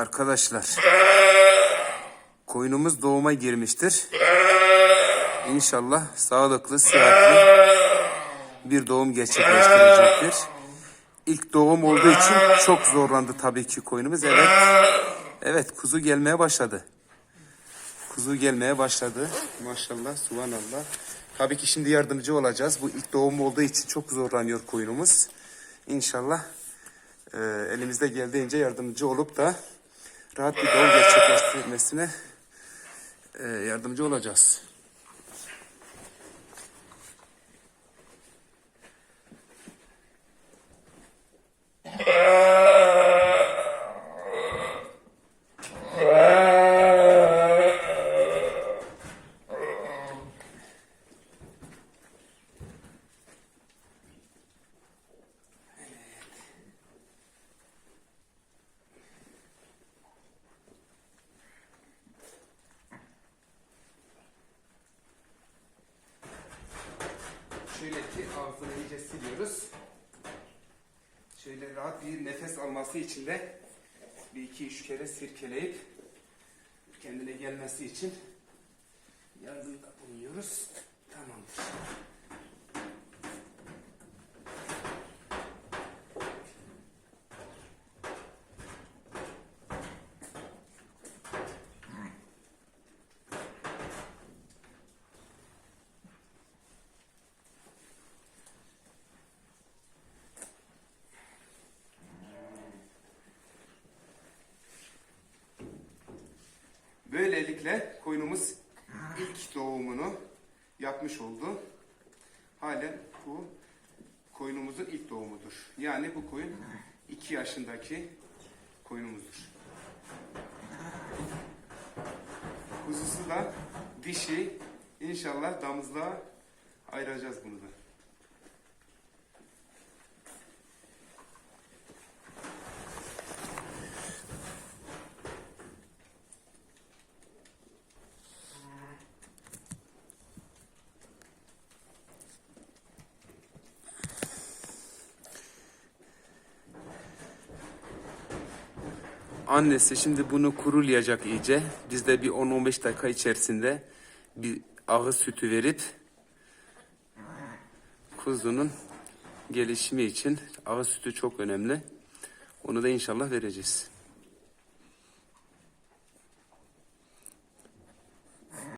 Arkadaşlar. Koyunumuz doğuma girmiştir. İnşallah sağlıklı, sıhhatli bir doğum gerçekleştirecektir. İlk doğum olduğu için çok zorlandı tabii ki koyunumuz. Evet. Evet kuzu gelmeye başladı. Kuzu gelmeye başladı. Maşallah, subhanallah. Tabii ki şimdi yardımcı olacağız. Bu ilk doğum olduğu için çok zorlanıyor koyunumuz. İnşallah e, elimizde geldiğince yardımcı olup da rahat bir doğum gerçekleştirmesine e, yardımcı olacağız. Şöyle ki ağzını iyice siliyoruz. Şöyle rahat bir nefes alması için de bir iki üç kere sirkeleyip kendine gelmesi için yardımda bulunuyoruz. Tamamdır. Böylelikle koyunumuz ilk doğumunu yapmış oldu. Halen bu koyunumuzun ilk doğumudur. Yani bu koyun 2 yaşındaki koyunumuzdur. Kuzusu da dişi. İnşallah damızlığa ayıracağız bunu da. Annesi şimdi bunu kurulayacak iyice. Biz de bir 10-15 dakika içerisinde bir ağız sütü verip kuzunun gelişimi için ağız sütü çok önemli. Onu da inşallah vereceğiz.